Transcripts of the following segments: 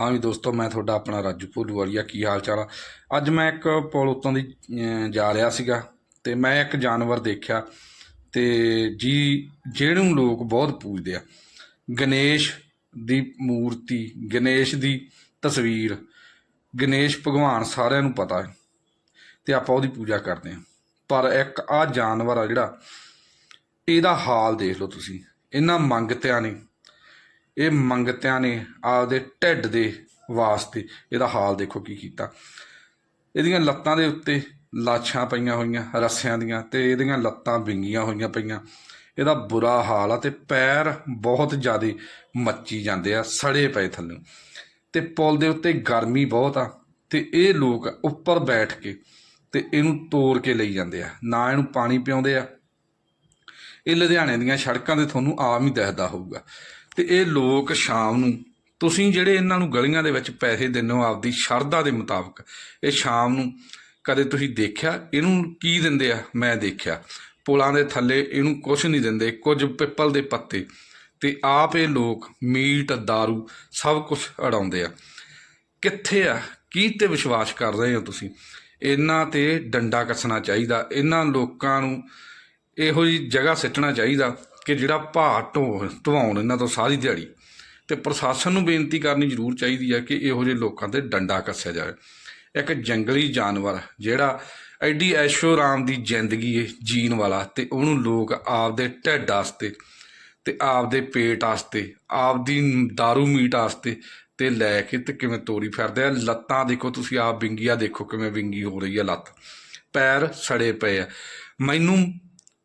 ਹਾਂ ਵੀ ਦੋਸਤੋ, ਮੈਂ ਤੁਹਾਡਾ ਆਪਣਾ ਰਾਜੂ ਭੋਲੂਵਾਲੀਆ ਕੀ ਹਾਲ ਚਾਲ ਆ? ਅੱਜ ਮੈਂ ਇੱਕ ਪੁਲ ਉੱਤੋਂ ਦੀ ਜਾ ਰਿਹਾ ਸੀਗਾ ਤੇ ਮੈਂ ਇੱਕ ਜਾਨਵਰ ਦੇਖਿਆ ਤੇ ਜੀ, ਜਿਹਨੂੰ ਲੋਕ ਬਹੁਤ ਪੂਜਦੇ ਆ। ਗਣੇਸ਼ ਦੀ ਮੂਰਤੀ, ਗਣੇਸ਼ ਦੀ ਤਸਵੀਰ, ਗਣੇਸ਼ ਭਗਵਾਨ ਸਾਰਿਆਂ ਨੂੰ ਪਤਾ ਹੈ ਤੇ ਆਪਾਂ ਉਹਦੀ ਪੂਜਾ ਕਰਦੇ ਹਾਂ। ਪਰ ਇੱਕ ਆ ਜਾਨਵਰ ਆ ਜਿਹੜਾ, ਇਹਦਾ ਹਾਲ ਦੇਖ ਲਓ ਤੁਸੀਂ। ਇਹਨਾਂ ਮੰਗਤਿਆਂ ਨੇ ਇਹ ਮੰਗਤਿਆਂ ਨੇ ਆਪਦੇ ਢਿੱਡ ਦੇ ਵਾਸਤੇ ਇਹਦਾ ਹਾਲ ਦੇਖੋ ਕੀ ਕੀਤਾ। ਇਹਦੀਆਂ ਲੱਤਾਂ ਦੇ ਉੱਤੇ ਲਾਛਾਂ ਪਈਆਂ ਹੋਈਆਂ, ਰੱਸਿਆਂ ਦੀਆਂ ਤੇ ਇਹਦੀਆਂ ਲੱਤਾਂ ਵਿੰਗੀਆਂ ਹੋਈਆਂ ਪਈਆਂ। ਇਹਦਾ ਬੁਰਾ ਹਾਲ ਆ ਤੇ ਪੈਰ ਬਹੁਤ ਜ਼ਿਆਦਾ ਮੱਚੀ ਜਾਂਦੇ ਆ, ਸੜੇ ਪਏ ਥੱਲੇ। ਤੇ ਪੁਲ ਦੇ ਉੱਤੇ ਗਰਮੀ ਬਹੁਤ ਆ ਤੇ ਇਹ ਲੋਕ ਉੱਪਰ ਬੈਠ ਕੇ ਤੇ ਇਹਨੂੰ ਤੋੜ ਕੇ ਲਈ ਜਾਂਦੇ ਆ। ਨਾ ਇਹਨੂੰ ਪਾਣੀ ਪਿਆਉਂਦੇ ਆ। ਇਹ ਲੁਧਿਆਣੇ ਦੀਆਂ ਸੜਕਾਂ ਤੇ ਤੁਹਾਨੂੰ ਆਮ ਹੀ ਦਿਖਦਾ ਹੋਊਗਾ। ਤੇ ਇਹ ਲੋਕ ਸ਼ਾਮ ਨੂੰ, ਤੁਸੀਂ ਜਿਹੜੇ ਇਹਨਾਂ ਨੂੰ ਗਲੀਆਂ ਦੇ ਵਿੱਚ ਪੈਸੇ ਦਿੰਦੇ ਹੋ ਆਪਦੀ ਸ਼ਰਧਾ ਦੇ ਮੁਤਾਬਕ, ਇਹ ਸ਼ਾਮ ਨੂੰ ਕਦੇ ਤੁਸੀਂ ਦੇਖਿਆ? ਇਹਨੂੰ ਕੀ ਦਿੰਦੇ ਆ? ਮੈਂ ਦੇਖਿਆ। ਪੁਲਾਂ ਦੇ ਥੱਲੇ ਇਹਨੂੰ ਕੁਝ ਨਹੀਂ ਦਿੰਦੇ, ਕੁਝ ਪਿੱਪਲ ਦੇ ਪੱਤੇ। ਤੇ ਆਪ ਇਹ ਲੋਕ ਮੀਟ दारू ਸਭ ਕੁਝ ਅੜਾਉਂਦੇ ਆ। ਕਿੱਥੇ ਆ? ਕੀ ਤੇ ਵਿਸ਼ਵਾਸ ਕਰ ਰਹੇ ਹੋ ਤੁਸੀਂ? ਇਹਨਾਂ ਤੇ ਡੰਡਾ ਕੱਸਣਾ ਚਾਹੀਦਾ। ਇਹਨਾਂ ਲੋਕਾਂ ਨੂੰ ਇਹੋ ਜੀ ਜਗ੍ਹਾ ਸਿੱਟਣਾ ਚਾਹੀਦਾ। ਕਿ ਜਿਹੜਾ ਭਾਰ ਢੋ, ਢਵਾਉਣ ਇਹਨਾਂ ਤੋਂ ਸਾਰੀ ਦਿਹਾੜੀ। ਤੇ ਪ੍ਰਸ਼ਾਸਨ ਨੂੰ ਬੇਨਤੀ ਕਰਨੀ ਜ਼ਰੂਰ ਚਾਹੀਦੀ ਹੈ ਕਿ ਇਹੋ ਜਿਹੇ ਲੋਕਾਂ ਤੇ ਡੰਡਾ ਕੱਸਿਆ ਜਾਵੇ। ਇੱਕ ਜੰਗਲੀ ਜਾਨਵਰ ਜਿਹੜਾ ਐਡੀ ਐਸ਼ੋ ਆਰਾਮ ਦੀ ਜ਼ਿੰਦਗੀ ਹੈ ਜੀਣ ਵਾਲਾ ਤੇ ਉਹਨੂੰ ਲੋਕ ਆਪਦੇ ਢਿੱਡ ਵਾਸਤੇ ਤੇ ਆਪਦੇ ਪੇਟ ਵਾਸਤੇ, ਆਪਦੀ दारू ਮੀਟ ਵਾਸਤੇ ਤੇ ਲੈ ਕੇ ਤੇ ਕਿਵੇਂ ਤੋਰੀ ਫਿਰਦੇ ਆ। ਲੱਤਾਂ ਦੇਖੋ ਤੁਸੀਂ ਆਪ ਵਿੰਗੀਆ ਦੇਖੋ ਕਿਵੇਂ ਵਿੰਗੀ ਹੋ ਰਹੀ ਆ ਲੱਤ। ਪੈਰ ਸੜੇ ਪਏ ਆ। ਮੈਨੂੰ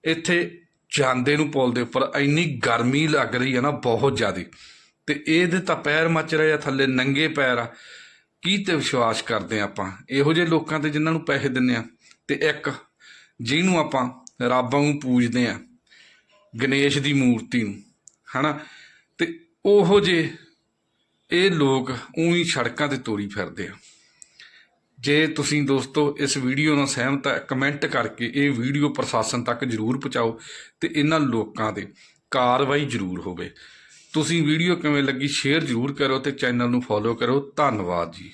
ਇੱਥੇ ਜਾਂਦੇ ਨੂੰ ਪੁਲ ਦੇ ਉੱਪਰ, ਇੰਨੀ ਗਰਮੀ ਲੱਗ ਰਹੀ ਹੈ ਨਾ, ਬਹੁਤ ਜ਼ਿਆਦੀ। ਤੇ ਇਹਦੇ ਤਾਂ ਪੈਰ ਮੱਚ ਰਹੇ ਆ, ਥੱਲੇ ਨੰਗੇ ਪੈਰ ਆ। ਕੀ ਤੇ ਵਿਸ਼ਵਾਸ ਕਰਦੇ ਆ ਆਪਾਂ? ਇਹੋ ਜਿਹੇ ਲੋਕਾਂ ਤੇ ਜਿਨ੍ਹਾਂ ਨੂੰ ਪੈਸੇ ਦਿੰਨੇ ਆ। ਤੇ ਇੱਕ, ਜਿਹਨੂੰ ਆਪਾਂ ਰੱਬ ਨੂੰ ਪੂਜਦੇ ਆ, ਗਣੇਸ਼ ਦੀ ਮੂਰਤੀ ਨੂੰ, ਹਨਾ? ਤੇ ਉਹੋ ਜੇ ਇਹ ਲੋਕ ਉਹੀ ਸੜਕਾਂ ਤੇ ਤੋਰੀ ਫਿਰਦੇ ਆ। ਜੇ ਤੁਸੀਂ ਦੋਸਤੋ ਇਸ ਵੀਡੀਓ ਨਾਲ ਸਹਿਮਤ ਹੈ ਕਮੈਂਟ ਕਰਕੇ ਇਹ ਵੀਡੀਓ ਪ੍ਰਸ਼ਾਸਨ ਤੱਕ ਜਰੂਰ ਪਹੁੰਚਾਓ ਤੇ ਇਹਨਾਂ ਲੋਕਾਂ ਤੇ ਕਾਰਵਾਈ ਜਰੂਰ ਹੋਵੇ। ਤੁਸੀਂ ਵੀਡੀਓ ਕਿਵੇਂ ਲੱਗੀ ਸ਼ੇਅਰ ਜਰੂਰ ਕਰੋ ਤੇ ਚੈਨਲ ਨੂੰ ਫੋਲੋ ਕਰੋ ਧੰਨਵਾਦ ਜੀ।